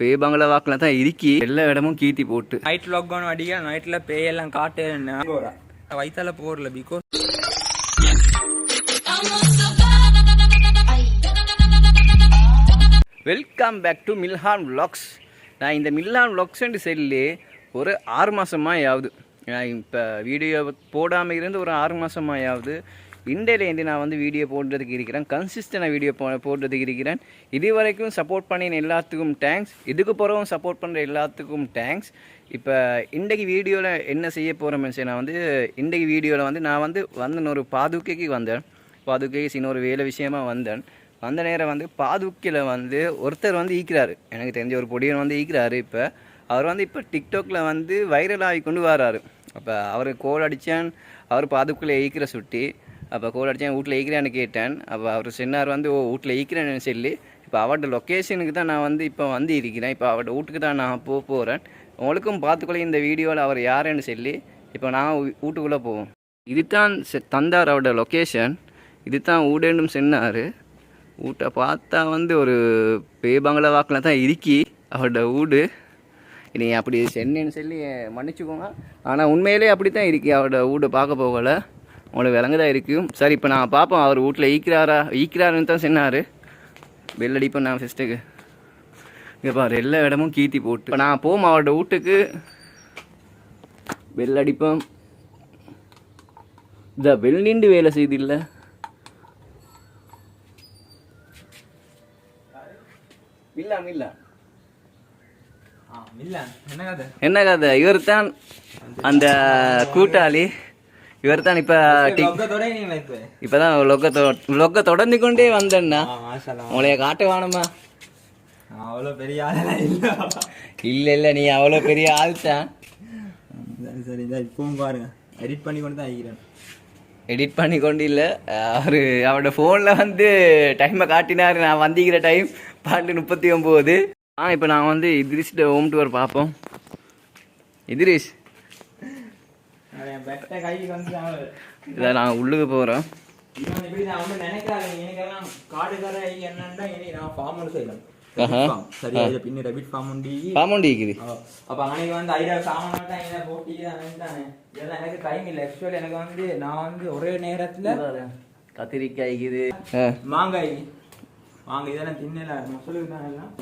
பே பங்களா வாக்கில் தான் இருக்கி எல்லா இடமும் கீத்தி போட்டு. நைட் லாக்டவுன் அடிக்க நைட்ல பேயெல்லாம் காட்டு வயித்தால போறல because welcome back to Milhan vlogs. நான் இந்த மில்ஹான் vlogsன்னு சொல்லி ஒரு ஆறு மாதமாக ஆகுது நான் இப்போ வீடியோ போடாமல் இருந்து ஒரு ஆறு மாதமாக ஆகுது இண்டையிலேருந்து நான் வந்து வீடியோ போடுறதுக்கு இருக்கிறேன். கன்சிஸ்டண்டாக வீடியோ போ போடுறதுக்கு இருக்கிறேன். இது வரைக்கும் சப்போர்ட் பண்ணின எல்லாத்துக்கும் தேங்க்ஸ் இதுக்கு பிறகும் சப்போர்ட் பண்ணுற எல்லாத்துக்கும் தேங்க்ஸ் இப்போ இன்றைக்கு வீடியோவில் என்ன செய்ய போகிறோம் நான் வந்து இன்றைக்கு வீடியோவில் வந்து நான் வந்து வந்த ஒரு பாதுகைக்கு வந்தேன். பாதுகைக்கு சின்ன ஒரு வேலை விஷயமா வந்தேன். வந்த நேரம் வந்து பாதுக்கில் வந்து ஒருத்தர் வந்து ஈக்கிறாரு. எனக்கு தெரிஞ்ச ஒரு பொடியன் வந்து ஈக்கிறாரு இப்போ. அவர் வந்து இப்போ டிக்டாக்ல வந்து வைரல் ஆகி கொண்டு வராரு. அப்போ அவர் கோல் அடித்தான் அவர் பாதுக்குள்ளே ஈக்கிற சுட்டி. அப்போ கோல் அடித்தேன் வீட்டில் ஈக்கிறான்னு கேட்டேன். அப்போ அவர் சொன்னார் வந்து ஓ வீட்டில் ஈக்கிறேன்னு சொல்லி. இப்போ அவரோட லொக்கேஷனுக்கு தான் நான் வந்து இப்போ வந்து இருக்கிறேன் இப்போ அவரோட வீட்டுக்கு தான் நான் போக போகிறேன் உங்களுக்கும் பார்த்துக்கொள்ள இந்த வீடியோவில் அவர் யாருன்னு சொல்லி. இப்போ நான் வீட்டுக்குள்ளே போவோம். இதுதான் செ- தந்தார் அவரோட லொக்கேஷன் இதுதான் ஊடேண்டும் சொன்னார். வீட்டை பார்த்தா வந்து ஒரு பேபங்கள வாக்கில் தான் இருக்கி அவரோட வீடு. நீ அப்படி சென்னைன்னு சொல்லி மன்னிச்சுக்கோங்க. ஆனால் உண்மையிலே அப்படி தான் இருக்கி அவரோட வீடு பார்க்க போகல. உங்களுக்கு விளங்குதான் இருக்கும் சரி இப்போ நான் பார்ப்போம் அவர் வீட்டில் ஈக்கிறாரா? ஈக்கிறாருன்னு தான் சொன்னார். பெல் அடிப்பேன் நான் ஃபஸ்ட்டுக்கு இங்கே பாரு எல்லா இடமும் கீத்தி போட்டு. இப்போ நான் போவோம் அவரோட வீட்டுக்கு. பெல் அடிப்பேன் இந்த பெல் நின்று வேலை செய்தில்லை இல்ல? என்ன கதை? இவர் தான் அந்த கூட்டாளி. இவர் தான் இப்ப டிக்- லொக்கத்தோட இப்பதான் லொக்க தொடர்ந்து கொண்டே வந்தேன்னா. உங்களைய காட்ட வேணுமா? அவ்வளவு பெரிய ஆளெல்லாம் இல்ல. இல்ல இல்ல நீ அவ்வளவு பெரிய ஆள் தான் சரி சரி இதை இப்பவும் பாருங்க. எடிட் பண்ணி கொண்டு தான் இருக்கிறேன் எடிட் பண்ணி கொண்டு இல்ல. அவரு அவரோட ஃபோன்ல வந்து டைமை காட்டினாரு. நான் வந்திக்கிற டைம் பன்னெண்டு முப்பத்தி ஒம்பது. ஆ இப்போ நான் வந்து இதிரிஸ்ட ஹோம் டூர் பார்ப்போம். இதிரிஷ் பெட்ட கைக்கு வந்து அவன் இதை நான் உள்ளுக்கு வந்து ஒரே நேரத்துல கத்திரிக்காய் இருக்குது. மாங்காய். வாங்க இதெல்லாம் தின்னல. மொசலுக்கு தான் எல்லாம்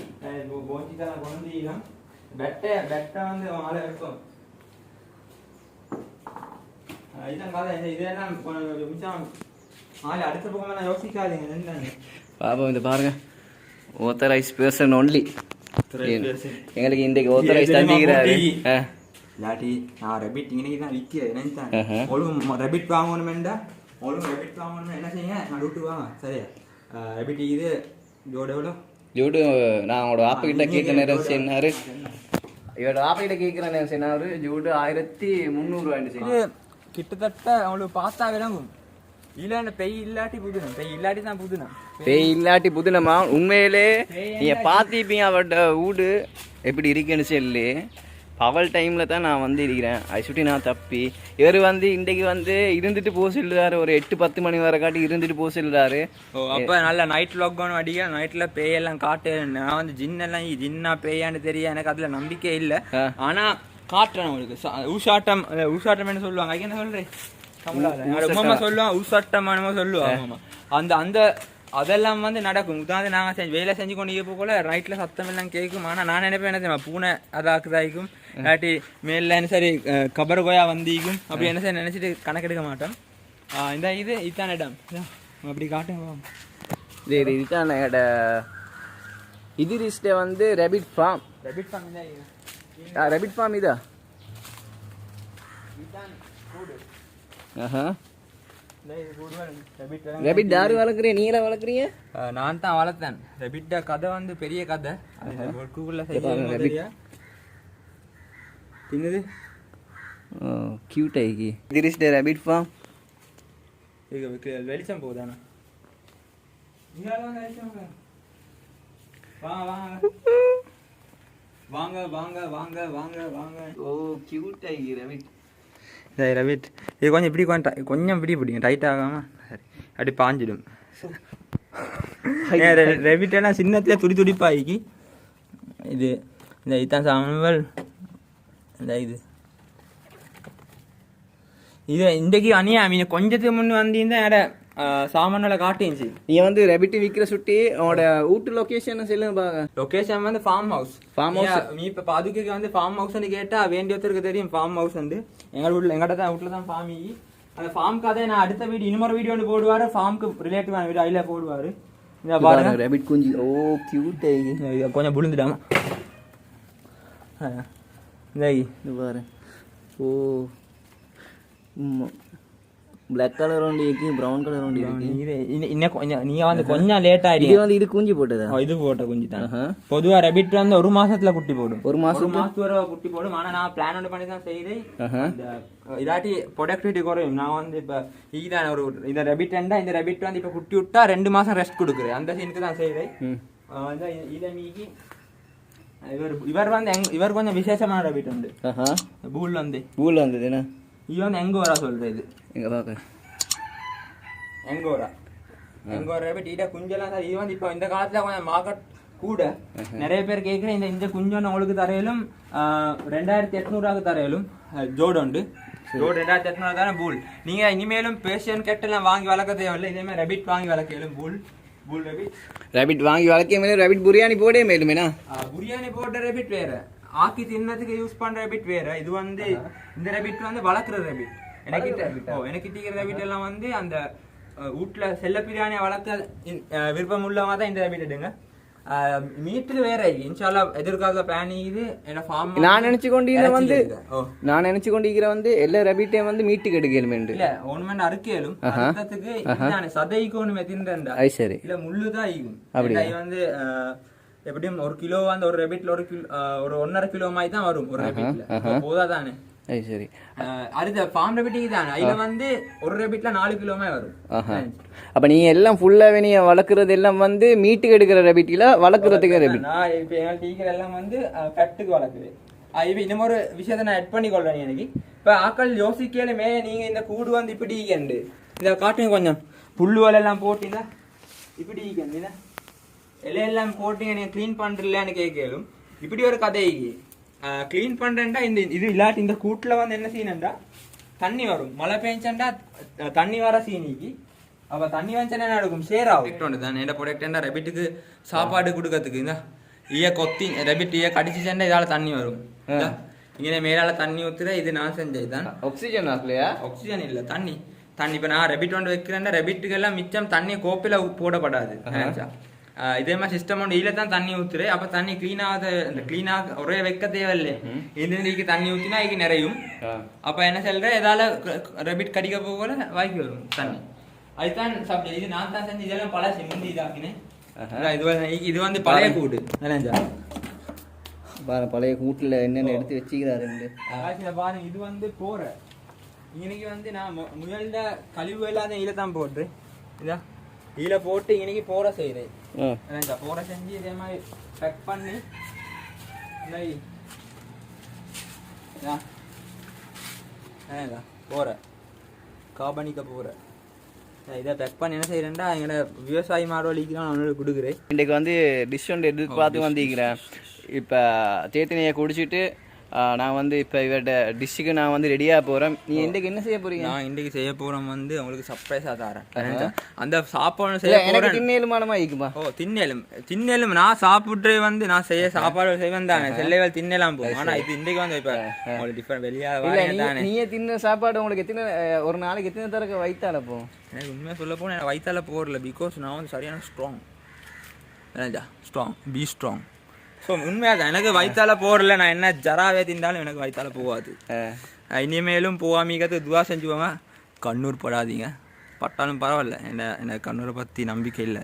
போச்சி தான் கொண்டு பெட்டை பெட்டை வந்து ஆளை இருக்கும் அஹ் இதான் கதை இந்த இதெல்லாம் கொஞ்சம் மிச்சம் ஆளு அடுத்த பக்கம் நான் யோசிக்காதீங்க என்னன்னு பாப்போம் இந்த பாருங்க. Authorised person only. எங்களுக்கு இன்றைக்கு ஓத்தரைஸ் தந்திக்கிறாரு ஆ. இல்லாட்டி நான் ரெபிட் இன்னைக்கு தான் விற்கிறேன் நினைத்தேன். ஒழுங்கு ரெபிட் வாங்கணுமெண்டா ஒழுங்கு ரெபிட் வாங்கணும் என்ன செய்யுங்க நான் விட்டு வாங்க சரியா ரெபிட் இது இதோட எவ்வளோ ஜூடு நான் அவங்களோட ஆப்பா கிட்ட நேரம் சொன்னாரு இவரோட ஆப்பா கிட்ட கேட்குற நேரம் சொன்னாரு ஜூடு ஆயிரத்தி முந்நூறுவான்னு இது கிட்டத்தட்ட அவங்களுக்கு பார்த்தா விளங்கும் இல்ல பெய் இல்லாட்டி புதுனம். பெய் இல்லாட்டி தான் புதுனம். பேய் இல்லாட்டி புதுனமா? உண்மையிலே நீங்க பார்த்திப்பீங்க அவரோட வீடு எப்படி இருக்குன்னு சொல்லி. பவல் டைமில் தான் நான் வந்து இருக்கிறேன் அதை சுட்டி நான் தப்பி. இவர் வந்து இன்றைக்கு வந்து இருந்துட்டு போக சொல்லுறாரு. ஒரு எட்டு பத்து மணி வரை காட்டி இருந்துட்டு போக சொல்லுறாரு. ஓ அப்ப நல்ல நைட் லாக்டவுன் அடிக்க நைட்ல பேயெல்லாம் காட்டு. நான் வந்து ஜின்னெல்லாம் ஜின்னா பேயான்னு தெரிய எனக்கு அதுல நம்பிக்கை இல்ல. ஆ. காட்டுறேன் உங்களுக்கு. ஊசாட்டம் அஹ் ஊசாட்டம் என்ன சொல்லுவாங்க? என்ன சொல்றேன்? தமிழ்ல உமா சொல்லுவான் ஊசாட்டம் என்னமோ சொல்லுவாங்க. அந்த அந்த அதெல்லாம் வந்து நடக்கும். உதாரணம் நாங்க செஞ்சு வேலை செஞ்சு கொண்டு இருக்க போல நைட்ல சத்தம் எல்லாம் கேட்கும். ஆனா நான் நினைப்பேன் என்ன தெரியுமா? பூனை அதாக்குதாய்க்கும். இல்லாட்டி மேல சரி அஹ், கபர் கோயா வந்திக்கும். அப்படி என்ன சரி நினைச்சிட்டு கணக்கெடுக்க மாட்டோம். இந்த இது இதுதான் இடம். அப்படி காட்டுங்க இது இது இதுதான் என்னோட இதிரிஸ்ட வந்து ரெபிட் ஃபார்ம். ரபிட் ஃபார்ம் தான். ரெபிட் ஃபார்ம் இதா. ரெபிட் யாரு வளர்க்குறீங்க? நீங்களா வளர்க்குறீங்க? ஆ, நான் தான் வளர்த்தேன். ரெபிட்ட கதை வந்து பெரிய கதை. கூகுளில் தின்னுது கியூட் ஆகி இதிரிஸ்ட ரெபிட் ஃபார்ம் இது வெ- வெளிச்சம் வாங்க, வெளிச்சம். வாங்க வாங்க வாங்க வாங்க வாங்க வாங்க. ஓ கியூட் ஆகி ரெபிட் சரி ரவிட் இது கொஞ்சம் இப்படி கொஞ்சம் கொஞ்சம் இப்படி பிடிங்க. டைட் ஆகாம சரி. அப்படி பாஞ்சிடும். ரெவிட் எல்லாம் சின்னத்துல துடி துடிப்பாகி இது இந்த இதுதான் சாமான்கள் இந்த இது. இது இன்றைக்கு அணியா மீன் கொஞ்சத்துக்கு முன்ன வந்தீங்கன்னா சாமான்களை காட்டிச்சு நீ வந்து ரெபிட் விற்கிற சுட்டி உன்னோட வீட்டு லொக்கேஷன் சொல்லுங்க பாக்க. லொகேஷன் வந்து ஃபார்ம் ஹவுஸ் Farm house. நீ இப்போ அதுக்கு வந்து ஃபார்ம் ஹவுஸ்னு கேட்டா வேண்டியவருக்கு தெரியும் ஃபார்ம் ஹவுஸ் வந்து. எங்க வீட்ல எங்கட தான் வீட்ல தான் ஃபார்ம் அந்த ஃபார்ம் கதை நான் அடுத்த வீடியோ இன்னொரு வீடியோ ஒன்று போடுவாரு ஃபார்முக்கு ரிலேட்டிவான வீடியோ அதில் போடுவாரு. இந்த பாருங்க. ரெபிட் குஞ்சு. ஓ கியூட் கொஞ்சம் விழுந்துடாம ஆ. இந்த பாரு. ஓ பிளாக் கலர் ஒன்று இருக்கு ப்ரௌன் கலர் ஒன்று இருக்கு இது நீங்க வந்து கொஞ்சம் லேட் இது ஆயிடுங்க வந்து இது குஞ்சு போட்டதா இது போட்ட குஞ்சு தான். பொதுவா ரெபிட் வந்து ஒரு மாசத்துல குட்டி போடும் ஒரு மாசம் ஒரு மாசத்து வரை குட்டி போடும் ஆனா நான் பிளான் ஒன்று பண்ணி தான். இந்த இதாட்டி ப்ரொடக்டிவிட்டி குறையும் நான் வந்து இப்ப இதுதான் ஒரு இந்த ரெபிட் ரெண்டா இந்த ரெபிட் வந்து இப்ப குட்டி விட்டா ரெண்டு மாசம் ரெஸ்ட் கொடுக்குறேன் அந்த சீனுக்கு தான் வந்து இதை நீக்கி இவர் இவர் வந்து இவர் கொஞ்சம் விசேஷமான ரெபிட் உண்டு ஆஹா பூல் வந்து ஊரில் வந்தது என்ன இது வந்து எங்க வரா சொல்றது எங்க பார்க்க எங்கோரா எங்கோரா ரேபிட் ஈட குஞ்செல்லாம் சார் வந்து இப்போ இந்த காலத்துல கொஞ்சம் மார்க்கெட் கூட நிறைய பேர் கேட்குறேன் இந்த இந்த குஞ்சொன்று உங்களுக்கு தரையிலும் ரெண்டாயிரத்தி எட்நூறுவாக்கு தரையிலும் ஜோடு உண்டு. ஜோடு ரெண்டாயிரத்தி எட்நூறு தானே பூல் நீங்க இனிமேலும் பேஷியன் கெட்டெல்லாம் வாங்கி வளர்க்க தேவையில்லை இதே மாதிரி ரெபிட் வாங்கி வளர்க்கலும் பூல் பூல் ரெபிட் ரேபிட் வாங்கி வளர்க்க மேலே ரேபிட் பிரியாணி போடே மேலுமேனா? பிரியாணி போட்ட ரெபிட் வேற. ஆக்கி தின்னதுக்கு யூஸ் பண்ற ரெபிட் வேற. இது வந்து இந்த ரெபிட் வந்து வளர்க்குற ரெபிட் எனக்கு ஓ எனக்கு டீக்கிற ரெபிட் எல்லாம் வந்து அந்த வீட்ல செல்ல பிரியாணியை வளர்க்க விருப்பம் உள்ளவங்க தான் இந்த ரெபிட் எடுங்க. மீட்டுக்கு வேற இன்ஷால்லா எதிர்கால பிளான் இது. என்ன ஃபார்ம் நான் நினைச்சு கொண்டீங்க வந்து நான் நினைச்சு கொண்டிருக்கிற வந்து எல்லா ரேபிட்டையும் வந்து மீட்டுக்கு எடுக்கலுமேண்டு இல்ல ஒண்ணுமே அறுக்கலும். சதைக்கு ஒண்ணு தின்றா சரி. இல்ல முள்ளு தான் ஈகும் அப்படியா? இது வந்து எப்படியும் ஒரு கிலோ வந்து ஒரு ரெபிட்ல ஒரு கிலோ ஒரு ஒன்னரை கிலோ மாதிரி தான் வரும் ஒரு ரெபிட்ல போதா தானே சரி அடுத்த ஃபார்ம் ரெபிட்டிக்கு தானே. இதுல வந்து ஒரு ரெபிட்ல நாலு கிலோமே வரும். அப்ப நீங்க எல்லாம் ஃபுல்லாவே நீங்க வளர்க்குறது எல்லாம் வந்து மீட்டுக்கு எடுக்கிற ரேபிட்டில வளர்க்குறதுக்கு ரேபிட் நான் இப்ப எங்க டீக்கர் எல்லாம் வந்து பெட்டுக்கு வளர்க்குது. இப்ப இன்னும் ஒரு விஷயத்த நான் ஆட் பண்ணி கொள்றேன் எனக்கு. இப்ப ஆக்கள் யோசிக்கலுமே நீங்க இந்த கூடு வந்து இப்படி இத காட்டுங்க கொஞ்சம். புல்லுவல் எல்லாம் போட்டீங்கன்னா இப்படி ஈக்கண்டு இத இலையெல்லாம் போட்டீங்க நீங்க க்ளீன் பண்றீங்களான்னு கேட்கலும் இப்படி ஒரு கதை க்ளீன் பண்றேன்டா இந்த இது இல்லாட்டி இந்த கூட்டுல வந்து என்ன சீனண்டா? தண்ணி வரும். மழை பெஞ்சண்டா தண்ணி வர சீனிக்கு. அப்ப தண்ணி வந்துச்சுன்னா என்ன நடக்கும்? ஷேர் ஆகும் தான் என்ன ப்ரொடக்ட் ரெபிட்டுக்கு சாப்பாடு கொடுக்கறதுக்கு? இந்த ஈய கொத்தி ரெபிட் ஈய கடிச்சு சென்றா இதால தண்ணி வரும். இங்கே மேலால தண்ணி ஊத்துற இது நான் செஞ்சது தான். ஆக்சிஜன் ஆகலையா? ஆக்சிஜன் இல்ல தண்ணி. தண்ணி இப்ப நான் ரெபிட் ஒன்று வைக்கிறேன்னா ரெபிட்டுக்கு எல்லாம் மிச்சம் தண்ணி கோப்பில ஊ- போடப்படாது. இதே மாதிரி சிஸ்டம் ஒன்று இதுல தான் தண்ணி ஊத்துரு அப்ப தண்ணி க்ளீன் ஆகாத இந்த க்ளீன் ஆக ஒரே வைக்க தேவையில்லை இந்த நீக்கு தண்ணி ஊத்தினா இதுக்கு நிறையும். அப்ப என்ன சொல்ற? ஏதால ரெபிட் கடிக்க போகல வாய்க்கு வரும் தண்ணி. அதுதான் சப்ஜெக்ட் இது நான் தான் செஞ்சு இதெல்லாம் பழசு. முந்தி இதாக்கினேன் இது வந்து- இது வந்து பழைய கூடு. பாரு பழைய கூட்டுல என்னென்ன எடுத்து வச்சுக்கிறாரு பாருங்க. இது வந்து போற. இன்னைக்கு வந்து நான் முயல்ட கழிவு இல்லாத ஈல தான் போடுறேன். இதா. ஈல போட்டு இன்னைக்கு போற செய்யறேன் இந்த போற செஞ்சு இதே மாதிரி பேக் பண்ணி இந்த இ- இதா. ஏன்டா, போற. காபனிக்க போற. இதை பேக் பண்ணி என்ன செய்யறேன்டா எங்களோட விவசாயி மாரோலிக்கு நான் அவனுக்கு கொடுக்குறேன். இன்றைக்கு வந்து டிஷ் ஒன்று எதிர்பார்த்து வந்திருக்கிறேன். இப்போ தேத்தனையை குடிச்சிட்டு நான் வந்து இப்போ இவர்கிட்ட டிஷ்ஷுக்கு நான் வந்து ரெடியாக போகிறேன் நீ இன்றைக்கு என்ன செய்ய போறீங்க? நான் இன்றைக்கு செய்ய போறோம் வந்து உங்களுக்கு சர்ப்ரைஸா தரேன். அந்த சாப்பாடு செய்ய எனக்கு போறேன். திண்ணேலுமானமா இருக்குமா? ஓ திண்ணெலும். திண்ணெலும் நான் சாப்பிட்டு வந்து நான் செய்ய சாப்பாடு செய்வேன் தானே. செல்லைகள் திண்ணலாம் போகும். ஆனா இது இன்றைக்கு வந்து இப்ப உங்களுக்கு டிஃபரெண்ட் வெளியாக நீயே தின்ன சாப்பாடு உங்களுக்கு எத்தனை ஒரு நாளைக்கு எத்தனை தரக்க வைத்தால போ? எனக்கு உண்மையாக சொல்ல போனால் எனக்கு வயிற்றால போகல பிகாஸ் நான் வந்து சரியான strong strong be strong so உண்மையாக தான் எனக்கு வயிற்றால போகல நான் என்ன ஜராவே தின்னாலும் எனக்கு வயிற்றால போகாது. இனிமேலும் போகாமிக்கிறது துவா செஞ்சுவோங்க கண்ணூர் படாதீங்க. பட்டாலும் பரவாயில்ல. என்ன எனக்கு கண்ணூரை பற்றி நம்பிக்கை இல்லை.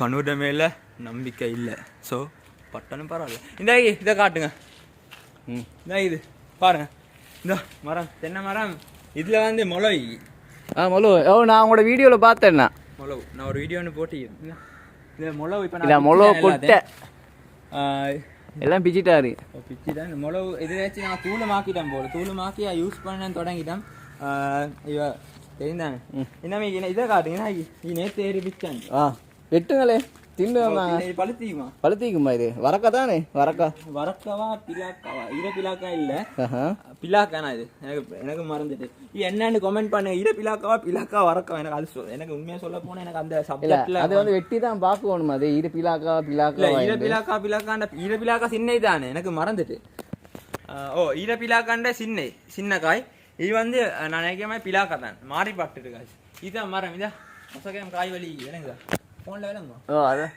கண்ணூர் மேலே நம்பிக்கை இல்லை. ஸோ பட்டாலும் பரவாயில்ல. இந்த இதை காட்டுங்க. ம். இந்த இது. பாருங்க. இந்த மரம். தென்னை மரம். இதில் வந்து முளை ஆ மொழு ஓ நான் உங்களோட வீடியோவில் பார்த்தேன்னா முளவு நான் ஒரு வீடியோ ஒன்று போட்டு இந்த. முளவு இப்போ இதான் முளவு கொட்டை. எல்லாம் பிச்சிட்டாரு பிச்சு தான் இந்த முளவு இதை வச்சு நான் தூளமாக்கிட்டேன் போல தூளமாக்கி யூஸ் பண்ண தொடங்கிட்டேன் இவ தெரிந்தாங்க இன்னமே இதை காட்டுங்கன்னா இது நேற்று ஏறி பிச்சான் ஆ வெட்டுங்களே இது பழுத்திக்குமா பழுத்திக்குமா இது? வரக்கா தானே? வரக்கா. வரக்கவா பிலாக்காவா? இர பிலாக்கா இல்ல. பிலாக்கானா இது. எனக்கு எனக்கு மறந்துட்டு. இது என்னன்னு கமெண்ட் பண்ணு இர பிலாக்காவா பிலாக்கா வரக்கா. எனக்கு அது எனக்கு உண்மையா சொல்ல போனா எனக்கு அந்த சப்ஜெக்ட்ல அது வந்து வெட்டி தான் பார்க்கணும் அது. இரு பிலாக்கா பிலாக்கா ஈர பிலாக்கா பிலாக்காண்ட ஈர பிலாக்கா சின்னை தானே. எனக்கு மறந்துட்டு. ஓ ஈர பிலாக்காண்ட சின்னை சின்ன காய் இது வந்து நான் நினைக்கிறமே பிலாக்கா தான். மாறி பாட்டு காய் இதான் மரம். இதா காய் வலி விளங்குதா ஃபோனில் விளங்குமா ஓ அதான்